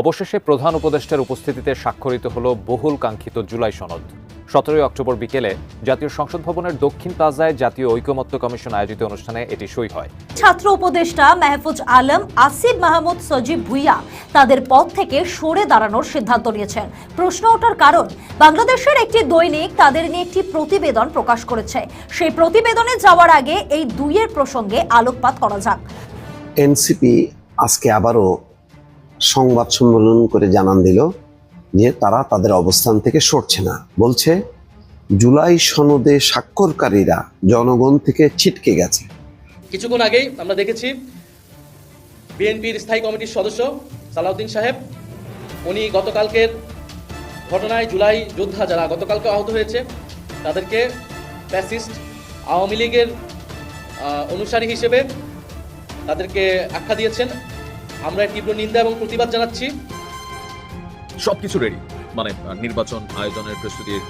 অবশেষে প্রধান উপদেষ্টার উপস্থিতিতে স্বাক্ষরিত হল বহুল কাঙ্ক্ষিত জুলাই সনদ। সতেরোই অক্টোবর বিকেলে জাতীয় সংসদ ভবনের দক্ষিণ প্লাজায় জাতীয় ঐকমত্য কমিশন আয়োজিত অনুষ্ঠানে এটি সই হয়। ছাত্র উপদেষ্টা মেহফুজ আলম আসিফ মাহমুদ সজিব ভুইয়া তাদের পদ থেকে সরে দাঁড়ানোর সিদ্ধান্ত নিয়েছেন। প্রশ্ন ওঠার কারণ বাংলাদেশের একটি দৈনিক তাদের নিয়ে একটি প্রতিবেদন প্রকাশ করেছে। সেই প্রতিবেদনে যাওয়ার আগে এই দুইয়ের প্রসঙ্গে আলোকপাত করা যাক। এনসিপি আজকে আবারও সংবাদ সম্মেলন করে জানান দিল যে তারা তাদের অবস্থান থেকে সরছে না। বলছে, জুলাই সনদে স্বাক্ষরকারীরা জনগণ থেকে ছিটকে গেছে। কিছুক্ষণ আগেই আমরা দেখেছি বিএনপির স্থায়ী কমিটির সদস্য সালাউদ্দিন সাহেব, উনি গতকালকের ঘটনায় জুলাই যোদ্ধা যারা গতকালকে আহত হয়েছে, তাদেরকে প্যাসিস্ট আওয়ামী লীগের অনুসারী হিসেবে তাদেরকে আখ্যা দিয়েছেন। আমরা তীব্র নিন্দা এবং প্রতিবাদ জানাচ্ছি। সবকিছু রেডি মানে নির্বাচন আয়োজনের প্রস্তুতির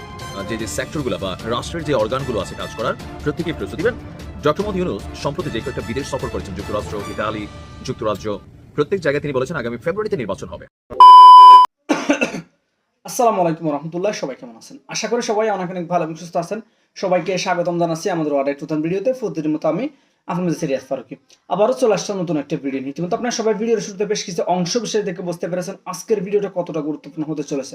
যে যে সেক্টরগুলো বা রাষ্ট্রের যে অর্গানগুলো আছে কাজ করার প্রত্যেকেই প্রস্তুতি দেন ডক্টর মোহাম্মদ ইউনুস সম্প্রতি যে কয়েকটা বিদেশ সফর করেছেন যুক্তরাষ্ট্র ইতালি যুক্তরাজ্য প্রত্যেক জায়গায় তিনি বলেছেন আগামী ফেব্রুয়ারিতে নির্বাচন হবে। আসসালামু আলাইকুম রহমতুল্লাহ সবাই কেমন আছেন? আশা করি সবাই অনেক অনেক ভালো এবং সুস্থ আছেন। সবাইকে স্বাগতম জানাচ্ছি আমাদের আরেক নতুন ভিডিওতে। প্রতিদিন মতো আমি আপনাদের সিরিয়াস ফারুকি। আবারও চলে আসলাম নতুন একটা ভিডিও নিয়ে। কিন্তু আপনারা সবাই ভিডিওর শুরুতে বেশ কিছু অংশ বিষয় দেখে বুঝতে পেরেছেন আজকের ভিডিওটা কতটা গুরুত্বপূর্ণ হতে চলেছে।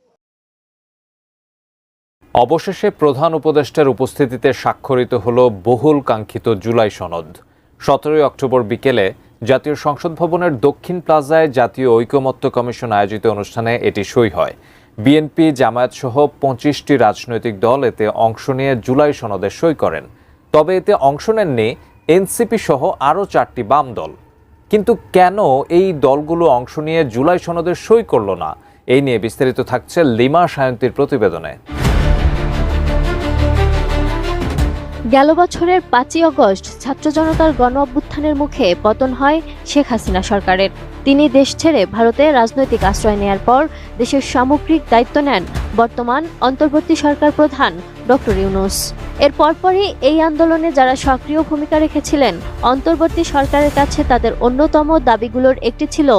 অবশেষে প্রধান উপদেষ্টার উপস্থিতিতে স্বাক্ষরিত হল বহুল কাঙ্ক্ষিত জুলাই সনদ। সতেরোই অক্টোবর বিকেলে জাতীয় সংসদ ভবনের দক্ষিণ প্লাজায় জাতীয় ঐকমত্য কমিশন আয়োজিত অনুষ্ঠানে এটি সই হয়। বিএনপি জামায়াত সহ পঁচিশটি রাজনৈতিক দল এতে অংশ নিয়ে জুলাই সনদে সই করেন। তবে এতে অংশ নেননি এনসিপি সহ আরও চারটি বাম দল। কিন্তু কেন এই দলগুলো অংশ নিয়ে জুলাই সনদে সই করল না? এই নিয়ে বিস্তারিত থাকছে লিমা সায়ন্তীর প্রতিবেদনে। গেল বছরের পাঁচই অগস্ট ছাত্র জনতার গণ অভ্যুত্থানের মুখে পতন হয় শেখ হাসিনা সরকারের। তিনি দেশ ছেড়ে ভারতে রাজনৈতিক আশ্রয় নেয়ার পর দেশের সামগ্রিক দায়িত্ব নেন বর্তমান অন্তর্বর্তী সরকার প্রধান ডক্টর ইউনুস। এর পরপরই এই আন্দোলনে যারা সক্রিয় ভূমিকা রেখেছিলেন, অন্তর্বর্তী সরকারের কাছে তাদের অন্যতম দাবিগুলোর একটি ছিল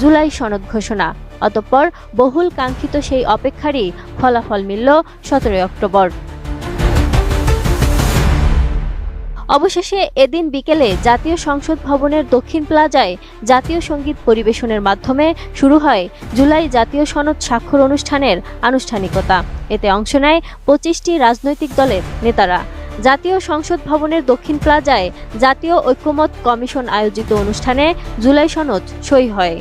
জুলাই সনদ ঘোষণা। অতঃপর বহুল কাঙ্ক্ষিত সেই অপেক্ষারই ফলাফল মিলল সতেরোই অক্টোবর। অবশেষে এদিন বিকেলে জাতীয় সংসদ ভবনের দক্ষিণ প্লাজায় জাতীয় সংগীত পরিবেশনের মাধ্যমে শুরু হয় জুলাই জাতীয় সনদ স্বাক্ষর অনুষ্ঠানের আনুষ্ঠানিকতা। এতে অংশ নেয় পঁচিশটি রাজনৈতিক দলের নেতারা। জাতীয় সংসদ ভবনের দক্ষিণ প্লাজায় জাতীয় ঐক্যমত কমিশন আয়োজিত অনুষ্ঠানে জুলাই সনদ সই হয়।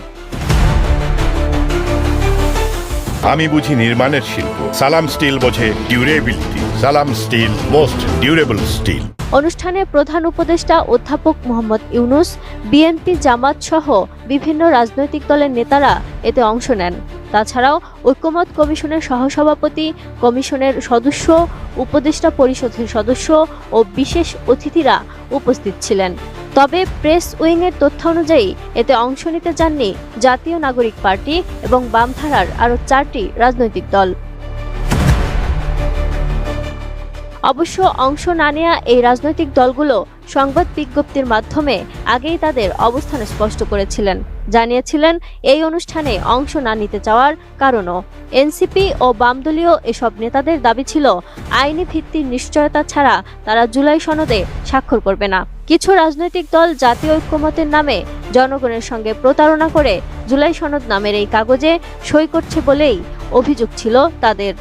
আমি বুঝি নির্মাণের শিল্প। সালাম স্টিল বোঝে ডিউরেবিলিটি সালাম স্টিল মোস্ট ডিউরেবল স্টিল অনুষ্ঠানে প্রধান উপদেষ্টা অধ্যাপক মোহাম্মদ ইউনুস, বিএনপি জামাত সহ বিভিন্ন রাজনৈতিক দলের নেতারা এতে অংশ নেন। তাছাড়াও ঐক্যমত কমিশনের সহসভাপতি, কমিশনের সদস্য, উপদেষ্টা পরিষদের সদস্য ও বিশেষ অতিথিরা উপস্থিত ছিলেন। তবে প্রেস উইংয়ের তথ্য অনুযায়ী, এতে অংশ নিতে চাননি জাতীয় নাগরিক পার্টি এবং বামধারার আরও চারটি রাজনৈতিক দল। অবশ্য অংশ না নেয়া এই রাজনৈতিক দলগুলো সংবাদ বিজ্ঞপ্তির মাধ্যমে আগেই তাদের অবস্থান স্পষ্ট করেছিলেন। জানিয়েছিলেন, এই অনুষ্ঠানে অংশ না নিতে চাওয়ার কারণও। এনসিপি ও বামদলীয় এসব নেতাদের দাবি ছিল, আইনি ভিত্তির নিশ্চয়তা ছাড়া তারা জুলাই সনদে স্বাক্ষর করবে না। কিছু রাজনৈতিক দল জাতীয় ঐক্যমতের নামে জনগণের সঙ্গে প্রতারণা করে জুলাই সনদ নামের এই কাগজে সই করছে বলেই অভিযোগ ছিল তাদের।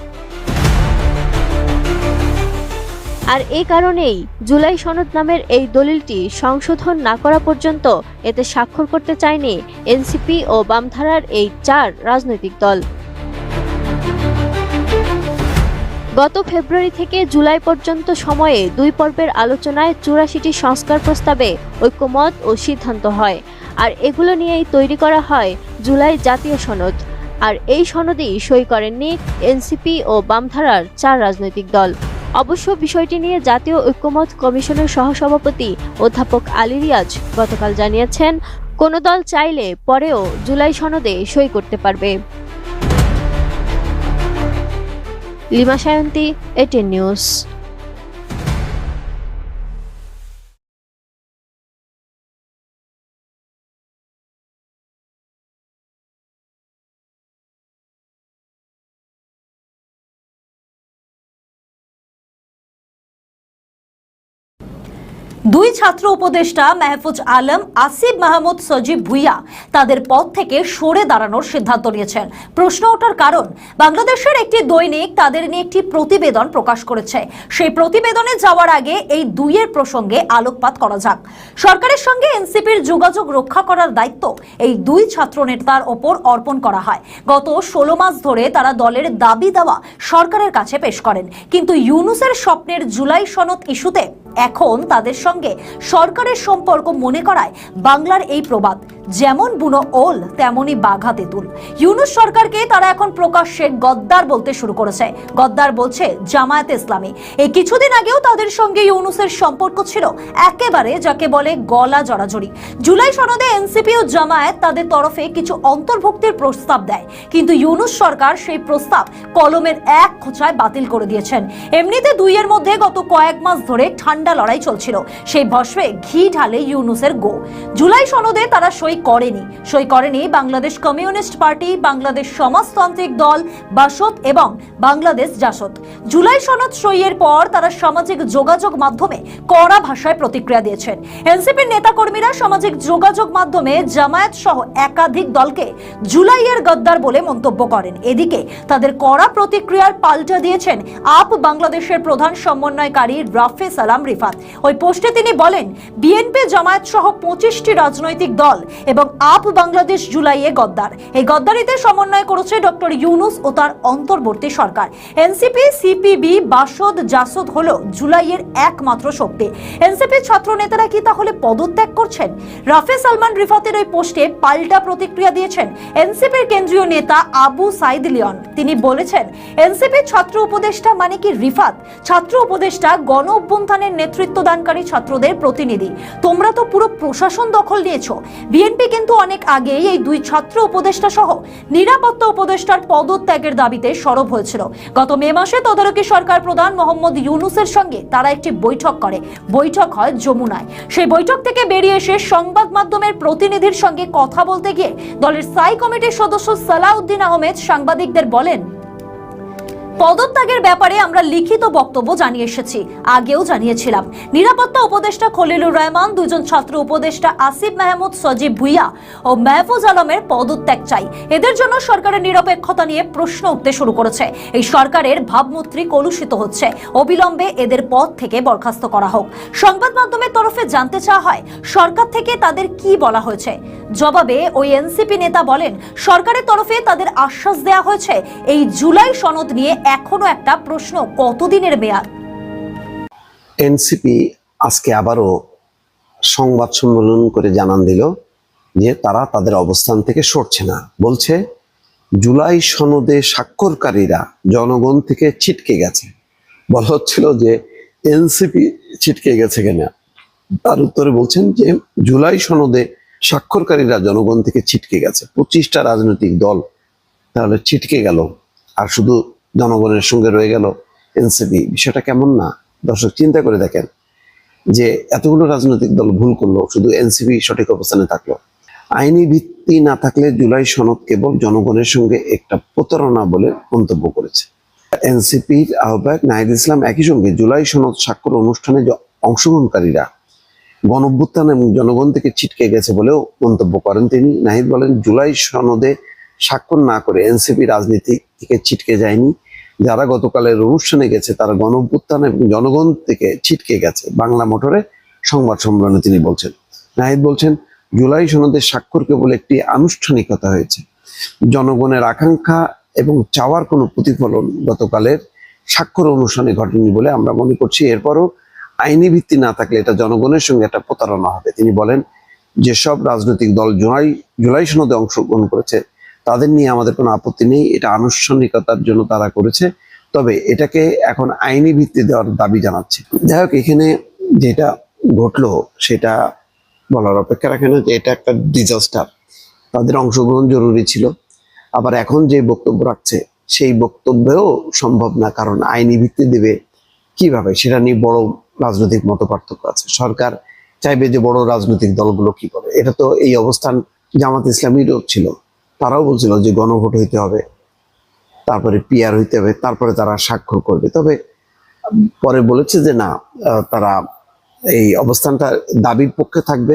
আর এই কারণেই জুলাই সনদ নামের এই দলিলটি সংশোধন না করা পর্যন্ত এতে স্বাক্ষর করতে চায়নি এনসিপি ও বামধারার এই চার রাজনৈতিক দল। গত ফেব্রুয়ারি থেকে জুলাই পর্যন্ত সময়ে দুই পর্বের আলোচনায় চুরাশিটি সংস্কার প্রস্তাবে ঐক্যমত ও সিদ্ধান্ত হয়, আর এগুলো নিয়েই তৈরি করা হয় জুলাই জাতীয় সনদ। আর এই সনদেই সই করেননি এনসিপি ও বামধারার চার রাজনৈতিক দল। অবশ্য বিষয়টি নিয়ে জাতীয় ঐক্যমত কমিশনের সহসভাপতি অধ্যাপক আলী রিয়াজ গতকাল জানিয়েছেন, কোনো দল চাইলে পরেও জুলাই সনদে সই করতে পারবে। Lima Sayanti ATN news. দুই ছাত্র উপদেষ্টা মেহফুজ আলম, আসিফ মাহমুদ, সজিব ভুইয়া তাদের পদ থেকে সরে দাঁড়ানোর সিদ্ধান্ত নিয়েছেন। প্রশ্ন ওঠার কারণ, বাংলাদেশের একটি দৈনিক তাদের নিয়ে একটি প্রতিবেদন প্রকাশ করেছে। সেই প্রতিবেদনে যাওয়ার আগে এই দুইয়ের প্রসঙ্গে আলোকপাত করা যাক। সরকারের সঙ্গে এনসিপির যোগাযোগ রক্ষা করার দায়িত্ব এই দুই ছাত্র নেতার ওপর অর্পণ করা হয়। গত ষোলো মাস ধরে তারা দলের দাবি দেওয়া সরকারের কাছে পেশ করেন। কিন্তু ইউনুসের স্বপ্নের জুলাই সনদ ইস্যুতে এখন তাদের সঙ্গে সরকারের সম্পর্ক মনে করায় বাংলার এই প্রবাদ। যেমন বুনো ওল, তেমনই বাঘা তেঁতুল। ইউনুস সরকারকে তারা এখন প্রকাশ্যে গদ্দার বলতে শুরু করেছে। গদ্দার বলছে, জামায়াত ইসলামী। এই কিছুদিন আগেও তাদের সঙ্গে ইউনুসের সম্পর্ক ছিল একেবারে যাকে বলে গলা জড়াজড়ি। জুলাই সনদে এনসিপি ও জামায়াত তাদের তরফে কিছু অন্তর্ভুক্তির প্রস্তাব দেয়। কিন্তু ইউনুস সরকার সেই প্রস্তাব কলমের এক খোঁচায় বাতিল করে দিয়েছেন। এমনিতে দুইয়ের মধ্যে গত কয়েক মাস ধরে ঠান্ডা লড়াই চলছিল। সেই ভস্মে ঘি ঢালে ইউনুসের গো। জুলাই সনদে তারা সই করেনি। সই করেনি বাংলাদেশ কমিউনিস্ট পার্টি, বাংলাদেশ সমাজতান্ত্রিক দল, বাসদ এবং বাংলাদেশ জাসদ। জুলাই সনদ সইয়ের পর তারা সামাজিক যোগাযোগ মাধ্যমে কড়া ভাষায় প্রতিক্রিয়া দিয়েছেন। এনসিপির নেতাকর্মীরা সামাজিক যোগাযোগ মাধ্যমে জামায়াত সহ একাধিক দলকে জুলাইয়ের গদ্দার বলে মন্তব্য করেন। এদিকে তাদের কড়া প্রতিক্রিয়ার পাল্টা দিয়েছেন আপ বাংলাদেশের প্রধান সমন্বয়কারী রাফে সালাম রিফাত। ওই পোস্টে তিনি বলেন বিএনপি জামায়াত সহ পঁচিশটি রাজনৈতিক দল এবং আপ বাংলাদেশ জুলাইয়ে গদ্দার। এই গদ্দারিতে সমন্বয় করেছে ডক্টর ইউনুস ও তার অন্তর্বর্তী সরকার। এনসিপি সিপিবি বাসদ, জাসদ হলো জুলাইয়ের একমাত্র শক্তি। এনসিপি ছাত্র নেতারা কি তাহলে পদত্যাগ করছেন? রাফে সালমান রিফাতের ওই পোস্টে পাল্টা প্রতিক্রিয়া দিয়েছেন এনসিপির কেন্দ্রীয় নেতা আবু সাইদ লিয়ন তিনি বলেছেন এনসিপি ছাত্র উপদেষ্টা মানে কি রিফাত? ছাত্র উপদেষ্টা গণ অভ্যুত্থানের নেতৃত্ব দানকারী ছাত্রদের প্রতিনিধি। তোমরা তো পুরো প্রশাসন দখল নিয়েছো। বিএনপি কিন্তু অনেক আগেই এই দুই ছাত্র উপদেষ্টা সহ নিরাপত্তা উপদেষ্টার পদত্যাগের দাবিতে সরব হয়েছিল। গত মে মাসে তদারকি সরকার প্রধান মোহাম্মদ ইউনুসের সঙ্গে তারা একটি বৈঠক করে। বৈঠক হয় যমুনায়। সেই বৈঠক থেকে বেরিয়ে এসে সংবাদ মাধ্যমের প্রতিনিধির সঙ্গে কথা বলতে গিয়ে দলের স্থায়ী কমিটির সদস্য সালাউদ্দিন আহমেদ সাংবাদিকদের বলেন পদত্যাগের ব্যাপারে আমরা লিখিত বক্তব্য জানিয়ে এসেছি, আগেও জানিয়েছিলাম। নিরাপত্তা উপদেষ্টা খলিলুর রহমান, দুজন ছাত্র উপদেষ্টা আসিফ মাহমুদ, সজীব ভুইয়া ও মেহফুজ আলমের পদত্যাগ চাই। এদের জন্য সরকারের নিরপেক্ষতা নিয়ে প্রশ্ন উঠতে শুরু করেছে। এই সরকারের ভাবমূর্তি কলুষিত হচ্ছে। অবিলম্বে এদের পদ থেকে বরখাস্ত করা হোক। সংবাদ মাধ্যমের তরফে জানতে চাওয়া হয়, সরকার থেকে তাদের কি বলা হয়েছে? জবাবে ওই এনসিপি নেতা বলেন, সরকারের তরফে তাদের আশ্বাস দেওয়া হয়েছে, এই জুলাই সনদ নিয়ে এখনও একটা প্রশ্ন, কতদিনের মেয়াদ? এনসিপি আজকে আবারও সংবাদ সম্মেলন করে জানান দিল যে তারা তাদের অবস্থান থেকে সরছে না। বলছে, জুলাই সনদে স্বাক্ষরকারীরা জনগণ থেকে ছিটকে গেছে। বলা হচ্ছিল যে এনসিপি ছিটকে গেছে কেনা। তার উত্তরে বলছেন যে জুলাই সনদে স্বাক্ষরকারীরা জনগণ থেকে ছিটকে গেছে। পঁচিশটা রাজনৈতিক দল তাহলে ছিটকে গেল। আর শুধু জনগণের সঙ্গে রয়ে গেল এনসিপি। বিষয়টা কেমন না? দর্শক, চিন্তা করে দেখেন যে এতগুলো রাজনৈতিক দল ভুল করল, শুধু এনসিপি সঠিক অবস্থানে থাকল। আইনি ভিত্তি না থাকলে জুলাই সনদ কেবল জনগণের সঙ্গে একটা প্রতারণা বলে মন্তব্য করেছে। এনসিপির আহ্বায়ক নাহিদ ইসলাম একই সঙ্গে জুলাই সনদ স্বাক্ষর অনুষ্ঠানে অংশগ্রহণকারীরা গণভ্যুত্থান এবং জনগণ থেকে ছিটকে গেছে বলেও মন্তব্য করেন তিনি। নাহিদ বলেন, জুলাই সনদে স্বাক্ষর না করে এনসিপি রাজনীতি থেকে ছিটকে যায়নি। যারা গতকালের অনুষ্ঠানে গেছে, তারা গণভ্যুত্থান এবং জনগণ থেকে ছিটকে গেছে। বাংলা মোটরে সংবাদ সম্মেলনে তিনি বলছেন, নাহিদ বলছেন, জুলাই সনদের স্বাক্ষর কেবল একটি আনুষ্ঠানিকতা হয়েছে। জনগণের আকাঙ্ক্ষা এবং চাওয়ার কোনো প্রতিফলন গতকালের স্বাক্ষর অনুষ্ঠানে ঘটেনি বলে আমরা মনে করছি। এরপরও আইনি ভিত্তি না থাকলে এটা জনগণের সঙ্গে একটা প্রতারণা হবে। তিনি বলেন, যেসব রাজনৈতিক দল জুলাই জুলাই সনদে অংশগ্রহণ করেছে তাদের নিয়ে আমাদের কোনো আপত্তি নেই, এটা আনুষ্ঠানিকতার জন্য তারা করেছে। তবে এটাকে এখন আইনি ভিত্তি দেওয়ার দাবি জানাচ্ছে। যাই হোক, এখানে যেটা ঘটলো সেটা বলার অপেক্ষা রাখে না যে এটা একটা ডিজাস্টার তাদের অংশগ্রহণ জরুরি ছিল। আবার এখন যে বক্তব্য রাখছে, সেই বক্তব্যেও সম্ভব না, কারণ আইনি ভিত্তি দেবে কীভাবে? সেটা নিয়ে বড় রাজনৈতিক মত পার্থক্য আছে। সরকার চাইবে যে বড় রাজনৈতিক দলগুলো কি করে। এটা তো এই অবস্থান জামাত ইসলামীরও ছিল। তারাও বলছিল যে গণভোট হইতে হবে, তারপরে পিয়ার হইতে হবে, তারপরে তারা স্বাক্ষর করবে। তবে পরে বলেছে যে না তারা এই অবস্থানটা দাবির পক্ষে থাকবে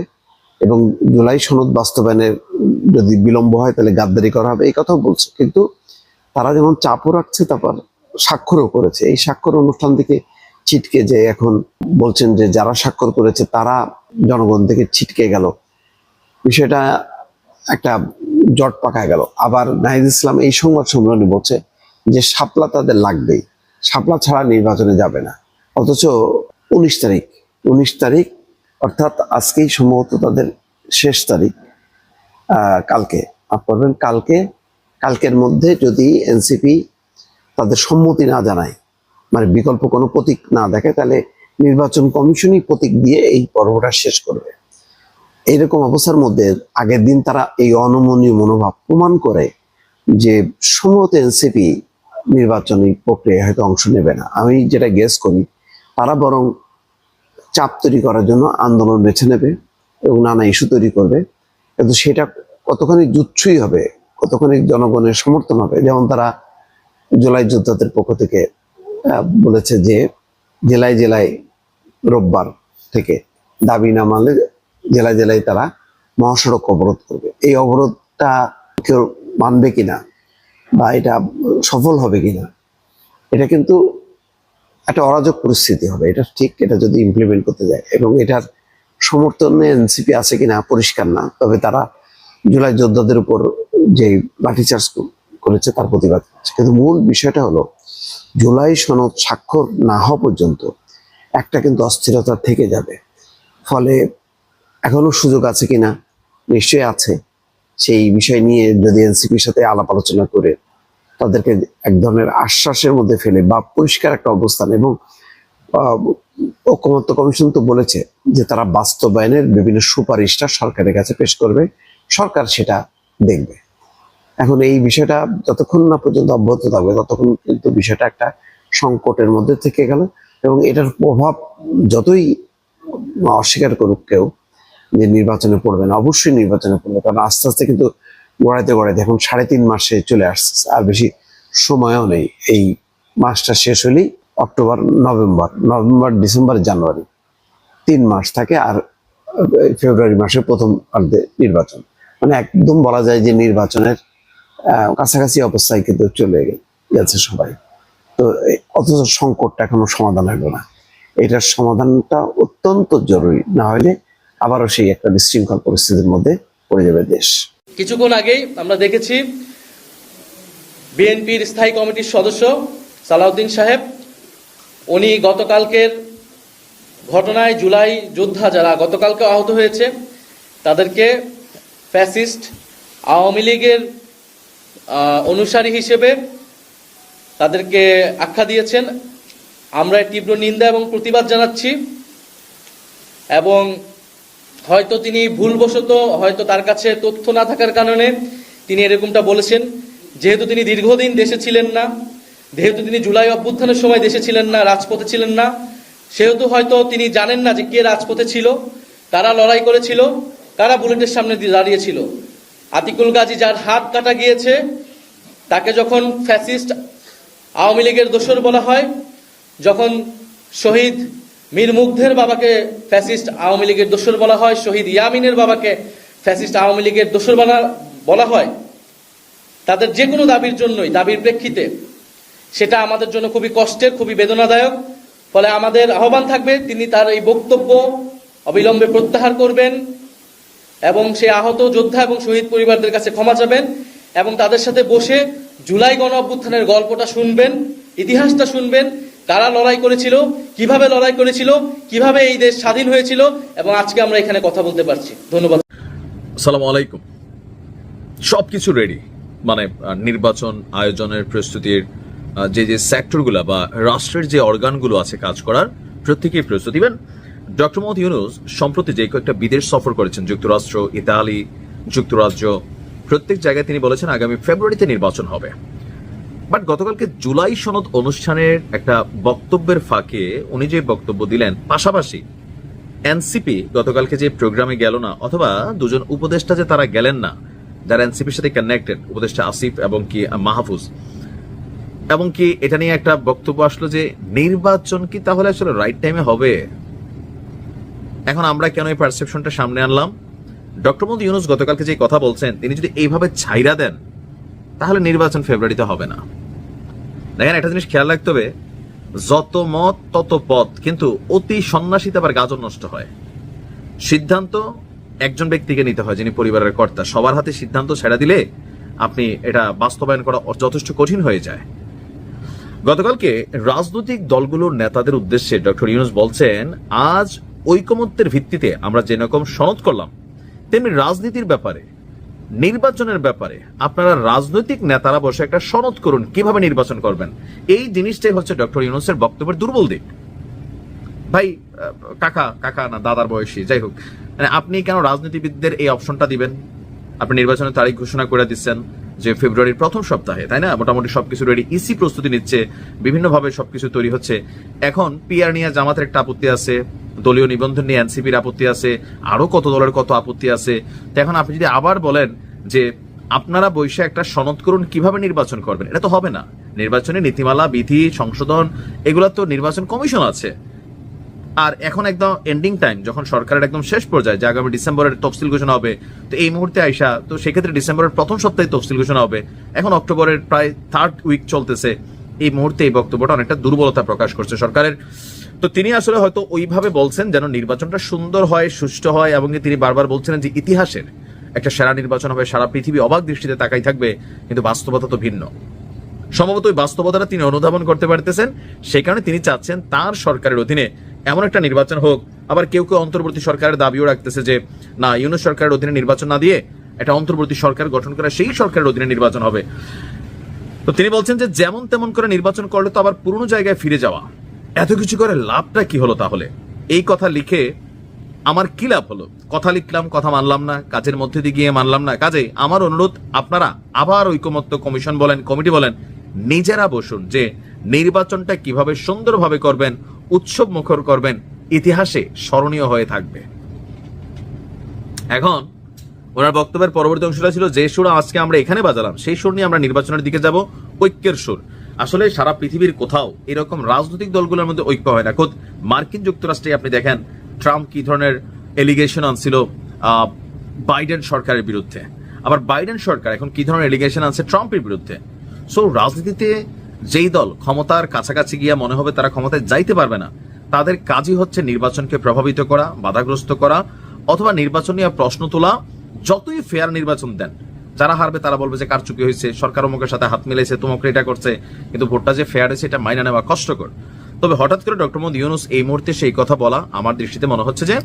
এবং জুলাই সনদ বাস্তবায়নের যদি বিলম্ব হয় তাহলে গাদ্দারি করা হবে, এই কথাও বলছে। কিন্তু তারা যেমন চাপও রাখছে, তারপর স্বাক্ষরও করেছে। এই স্বাক্ষর অনুষ্ঠান থেকে ছিটকে যে এখন বলছেন যে যারা স্বাক্ষর করেছে তারা জনগণ থেকে ছিটকে গেল। বিষয়টা একটা জট পাকায় গেল। আবার নাহিদ ইসলাম এই সংবাদ সম্মেলনে বলছে যে শাপলা তাদের লাগবেই। শাপলা ছাড়া নির্বাচনে যাবে না। অথচ উনিশ তারিখ উনিশ তারিখ, অর্থাৎ আজকেই সম্ভবত তাদের শেষ তারিখ কালকে। মাফ করবেন, কালকে, কালকের মধ্যে যদি এনসিপি তাদের সম্মতি না জানায় মানে বিকল্প কোনো প্রতীক না দেখে, তাহলে নির্বাচন কমিশনই প্রতীক দিয়ে এই পর্বটা শেষ করবে। এইরকম অবস্থার মধ্যে আগের দিন তারা এই অনমনীয় মনোভাব প্রমাণ করে যে সম্ভবত এনসিপি নির্বাচনী প্রক্রিয়ায় হয়তো অংশ নেবে না। আমি যেটা গেস করি, তারা বরং চাপ তৈরি করার জন্য আন্দোলন বেছে নেবে এবং নানা ইস্যু তৈরি করবে। কিন্তু সেটা কতখানি জুচ্ছুই হবে, কতখানি জনগণের সমর্থন হবে, যেমন তারা জুলাই যোদ্ধাদের পক্ষ থেকে বলেছে যে জেলায় জেলায় রোববার থেকে দাবি না মানলে জেলায় জেলায় তারা মহাসড়ক অবরোধ করবে। এই অবরোধটা কেউ মানবে কিনা বা এটা সফল হবে কিনা, এটা কিন্তু একটা অরাজক পরিস্থিতি হবে। এটা ঠিক, এটা যদি ইমপ্লিমেন্ট করতে যায় এবং এটার সমর্থনে এনসিপি আছে কিনা পরিষ্কার না, তবে তারা জুলাই যোদ্ধাদের উপর যে লাঠিচার্জ করেছে তার প্রতিবাদ করছে। কিন্তু মূল বিষয়টা হলো, জুলাই সনদ স্বাক্ষর না হওয়া পর্যন্ত একটা কিন্তু অস্থিরতা থেকে যাবে। ফলে এখনও সুযোগ আছে কিনা? নিশ্চয়ই আছে। সেই বিষয় নিয়ে যদি এনসিপির সাথে আলাপ আলোচনা করে তাদেরকে এক ধরনের আশ্বাসের মধ্যে ফেলে বা পরিষ্কার একটা অবস্থান এবং আহ, ঐকমত্য কমিশন তো বলেছে যে তারা বাস্তবায়নের বিভিন্ন সুপারিশটা সরকারের কাছে পেশ করবে। সরকার সেটা দেখবে। এখন এই বিষয়টা যতক্ষণ না পর্যন্ত অব্যাহত থাকবে ততক্ষণ কিন্তু বিষয়টা একটা সংকটের মধ্যে থেকে গেল এবং এটার প্রভাব যতই অস্বীকার করুক কেউ যে নির্বাচনে পড়বে না অবশ্যই নির্বাচনে পড়বে কারণ আস্তে আস্তে কিন্তু গড়াইতে গড়াইতে এখন সাড়ে তিন মাসে চলে আসছে আর বেশি সময়ও নেই। এই মাসটা শেষ হলেই October, November November, December, January, তিন মাস থাকে, আর ফেব্রুয়ারি মাসের প্রথম অর্ধে নির্বাচন। মানে একদম বলা যায় যে নির্বাচনের কাছাকাছি অবস্থায় কিন্তু চলে গেছে সবাই। তো অথচ সংকটটা এখনও সমাধান হলো না। এটার সমাধানটা অত্যন্ত জরুরি, না হলে আবারও সেই একটা বিশৃঙ্খল পরিস্থিতির মধ্যে পড়ে যাবে দেশ। কিছুক্ষণ আগেই আমরা দেখেছি বিএনপির স্থায়ী কমিটির সদস্য সালাউদ্দিন সাহেব, উনি গতকালকের ঘটনায় জুলাই যোদ্ধা যারা গতকালকে আহত হয়েছে, তাদেরকে ফ্যাসিস্ট আওয়ামী লীগের অনুসারী হিসেবে তাদেরকে আখ্যা দিয়েছেন। আমরা তীব্র নিন্দা এবং প্রতিবাদ জানাচ্ছি এবং হয়তো তিনি ভুলবশত হয়তো তার কাছে তথ্য না থাকার কারণে তিনি এরকমটা বলেছেন। যেহেতু তিনি দীর্ঘদিন দেশে ছিলেন না, যেহেতু তিনি জুলাই অভ্যুত্থানের সময় দেশে ছিলেন না, রাজপথে ছিলেন না, সেহেতু হয়তো তিনি জানেন না যে কে রাজপথে ছিল, কারা লড়াই করেছিল, কারা বুলেটের সামনে দাঁড়িয়েছিল আতিকুল গাজী যার হাত কাটা গিয়েছে, তাকে যখন ফ্যাসিস্ট আওয়ামী লীগের দোসর বলা হয়, যখন শহীদ মীর মুগ্ধের বাবাকে ফ্যাসিস্ট আওয়ামী লীগের দোসর বলা হয়, শহীদ ইয়ামিনের বাবাকে ফ্যাসিস্ট আওয়ামী লীগের দোষর বলা বলা হয়। তাদের যে কোনো দাবির জন্যই, দাবির প্রেক্ষিতে। সেটা আমাদের জন্য খুবই কষ্টের, খুবই বেদনাদায়ক। ফলে আমাদের আহ্বান থাকবে, তিনি তার এই বক্তব্য অবিলম্বে প্রত্যাহার করবেন এবং সে আহত যোদ্ধা এবং শহীদ পরিবারদের কাছে ক্ষমা চাবেন এবং তাদের সাথে বসে জুলাই গণ অভ্যুত্থানের গল্পটা শুনবেন, ইতিহাসটা শুনবেন কারা লড়াই করেছিল, কীভাবে লড়াই করেছিল, কীভাবে এই দেশ স্বাধীন হয়েছিল, এবং আজকে আমরা এখানে কথা বলতে পারছি। ধন্যবাদ। সালাম আলাইকুম। সব কিছু রেডি মানে নির্বাচন আয়োজনের প্রস্তুতির যে যে সেক্টরগুলো বা রাষ্ট্রের যে অর্গানগুলো আছে কাজ করার, প্রত্যেকেই প্রস্তুতি। ইভেন ডক্টর মোহাম্মদ ইউনুস সম্প্রতি যে কয়েকটা বিদেশ সফর করেছেন, যুক্তরাষ্ট্র, ইতালি, যুক্তরাজ্য, প্রত্যেক জায়গায় তিনি বলেছেন আগামী ফেব্রুয়ারিতে নির্বাচন হবে। বাট গতকালকে জুলাই সনদ অনুষ্ঠানের একটা বক্তব্যের ফাঁকে উনি যে বক্তব্য দিলেন, পাশাপাশি এনসিপি গতকালকে যে প্রোগ্রামে গেল না, অথবা দুজন উপদেষ্টা যে তারা গেলেন না, যারা এনসিপির সাথে কানেক্টেড উপদেষ্টা আসিফ এবং কি মাহফুজ, এবং কি এটা নিয়ে একটা বক্তব্য আসলো যে নির্বাচন কি তাহলে আসলে রাইট টাইমে হবে? এখন আমরা কেন এই পারসেপশনটা সামনে আনলাম? ডক্টর মোদী ইউনুস গতকালকে যে কথা বলছেন, তিনি যদি এইভাবে ছাইরা দেন তাহলে নির্বাচন ফেব্রুয়ারিতে হবে না। দেখেন, একটা জিনিস খেয়াল রাখতে হবে, যত মত, তত পথ কিন্তু অতি সন্ন্যাসীতে আবার গাজন নষ্ট হয়। সিদ্ধান্ত একজন ব্যক্তিকে নিতে হয়, যিনি পরিবারের কর্তা। সবার হাতে সিদ্ধান্ত ছেড়ে দিলে আপনি এটা বাস্তবায়ন করা যথেষ্ট কঠিন হয়ে যায়। গতকালকে রাজনৈতিক দলগুলোর নেতাদের উদ্দেশ্যে ডক্টর ইউনুস বলছেন, আজ ঐকমত্যের ভিত্তিতে আমরা যেরকম সনদ করলাম, তেমনি রাজনীতির ব্যাপারে নির্বাচনের ব্যাপারে আপনারা রাজনৈতিক নেতারা বসে একটা সনদ করুন, কীভাবে নির্বাচন করবেন? এই জিনিসটাই হচ্ছে ডক্টর ইউনুসের বক্তব্যের দুর্বল দিক। ভাই কাকা কাকা না, দাদার বয়সী, যাই হোক। মানে আপনি কেন রাজনীতিবিদদের এই অপশনটা দিবেন? আপনি নির্বাচনের তারিখ ঘোষণা করে দিচ্ছেন। যে ফেব্রুয়ারির প্রথম সপ্তাহে, তাই না? মোটামুটি সবকিছু রেডি ইসি প্রস্তুতি নিচ্ছে, বিভিন্নভাবে সবকিছু তৈরি হচ্ছে। এখন পিআর নিয়ে জামাতের একটা আপত্তি আছে, দলীয় নিবন্ধন নিয়ে এনসিপির আপত্তি আছে আরও কত দলের কত আপত্তি আছে। তো এখন আপনি যদি আবার বলেন যে আপনারা বৈশে একটা সনদ করুন, কীভাবে নির্বাচন করবেন? এটা তো হবে না। নির্বাচনী নীতিমালা, বিধি, সংশোধন এগুলো তো নির্বাচন কমিশন আছে। আর এখন একদম এন্ডিং টাইম যখন সরকারের একদম শেষ পর্যায়ে যে আগামী ডিসেম্বরের তফসিল ঘোষণা হবে, তো এই মুহূর্তে আইসা, তো সেক্ষেত্রে ডিসেম্বরের প্রথম সপ্তাহে তফসিল ঘোষণা হবে। এখন অক্টোবরের প্রায় থার্ড উইক চলতেছে। এই মুহূর্তে এই বক্তব্যটা অনেকটা দুর্বলতা প্রকাশ করছে সরকারের। তো তিনি আসলে হয়তো ওইভাবে বলছেন যেন নির্বাচনটা সুন্দর হয়, সুষ্ঠু হয়, এবং তিনি বারবার বলছিলেন যে ইতিহাসের একটা সেরা নির্বাচন হবে, সারা পৃথিবী অবাক দৃষ্টিতে তাকাই থাকবে, কিন্তু বাস্তবতা তো ভিন্ন। সম্ভবত ওই বাস্তবতাটা তিনি অনুধাবন করতে পারতেছেন। সেই কারণে তিনি চাচ্ছেন তার সরকারের অধীনে এমন একটা নির্বাচন হোক। আবার কেউ কেউ অন্তর্বর্তী সরকারের দাবিও রাখতেছে যে, না, ইউনুস সরকারের অধীনে নির্বাচন না দিয়ে একটা অন্তর্বর্তী সরকার গঠন করা সেই সরকারের অধীনে নির্বাচন হবে। তো তিনি বলছেন যে, যেমন তেমন করে নির্বাচন করলে তো আবার পুরনো জায়গায় ফিরে যাওয়া। এত কিছু করে লাভটা কি হলো তাহলে? এই কথা লিখে আমার কি লাভ হলো? কথা লিখলাম, কথা মানলাম না, কাজের মধ্যে দিয়ে গিয়ে মানলাম না। কাজে আমার অনুরোধ, আপনারা আবার ঐকমত্য কমিশন বলেন, কমিটি বলেন নিজেরা বসুন যে নির্বাচনটা কীভাবে সুন্দরভাবে করবেন, উৎসব মুখর করবেন, ইতিহাসে স্মরণীয় হয়ে থাকবে। এখন ওনার বক্তব্যের পরবর্তী অংশটা ছিল যে সুর আজকে আমরা এখানে বাজালাম, সেই সুর নিয়ে আমরা নির্বাচনের দিকে যাব, ঐক্যের সুর। আসলে সারা পৃথিবীর কোথাও এরকম রাজনৈতিক দলগুলোর মধ্যে ঐক্য হয় না। খোদ মার্কিন যুক্তরাষ্ট্রে আপনি দেখেন, ট্রাম্প কি ধরনের এলিগেশন আনছিল বাইডেন সরকারের বিরুদ্ধে। আবার বাইডেন সরকার এখন কি ধরনের এলিগেশন আনছে, ট্রাম্পের বিরুদ্ধে। সো রাজনীতিতে যেই দল ক্ষমতার কাছাকাছি গিয়া মনে হবে তারা ক্ষমতায় যাইতে পারবে না, তাদের কাজই হচ্ছে নির্বাচনকে প্রভাবিত করা, বাধাগ্রস্ত করা, অথবা নির্বাচন প্রশ্ন তোলা, যতই ফেয়ার নির্বাচন দেন। যারা হারবে তারা বলবে যে, কারচুপি হয়েছে, সরকার অমুকের সাথে হাত মিলেছে, তোমাকে এটা করছে, কিন্তু ভোটটা যে ফেয়ার হয়েছে এটা মাইনা নেওয়া কষ্টকর। তবে হঠাৎ করে ডক্টর মোহাম্মদ ইউনুস এই মুহূর্তে সেই কথা বলা আমার দৃষ্টিতে মনে হচ্ছে যে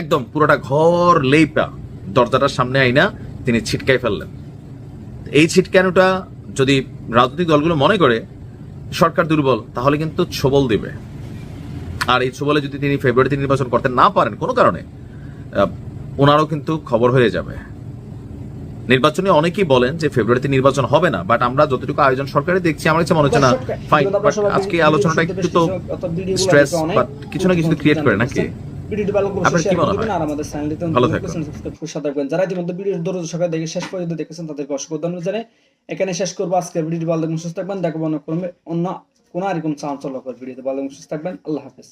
একদম পুরোটা ঘর লেপা দরজাটার সামনে আইনা তিনি ছিটকাই ফেললেন। এই ছিটকানোটা যদি রাজনৈতিক দলগুলো মনে করে সরকার দুর্বল তাহলে কিন্তু ছবল দিবে। আর এই ছবলে যদি তিনি ফেব্রুয়ারিতে নির্বাচন করতে না পারেন কোনো কারণে ওনারও কিন্তু খবর হয়ে যাবে। নির্বাচনে অনেকেই বলেন যে ফেব্রুয়ারিতে নির্বাচন হবে না বাট আমরা যতটুকু আয়োজন সরকারে দেখছি আমার কাছে মনে হচ্ছে না ফাইন বাট আজকে আলোচনাটা একটু তো স্ট্রেস বাট কিছু না কিছু ক্রিয়েট করে নাকি? ভিডিওটি ভালো করে শেয়ার করে দিবেন আর আমাদের চ্যানেলটিতে সাবস্ক্রাইব করে সাথে থাকবেন। যারা ইতিমধ্যে ভিডিও দরজ সকাল দেখে শেষ পর্যন্ত দেখেছেন তাদেরকে অসংখ্য ধন্যবাদ জানাই। এখানে শেষ করব আজকে ভিডিওটি ভালো থাকবেন সুস্থ থাকবেন। দেখব অন্য কোনো অন্য কোনো আর কোন চাঞ্চল্যকর ভিডিওতে ভালো থাকবেন সুস্থ থাকবেন। আল্লাহ হাফেজ।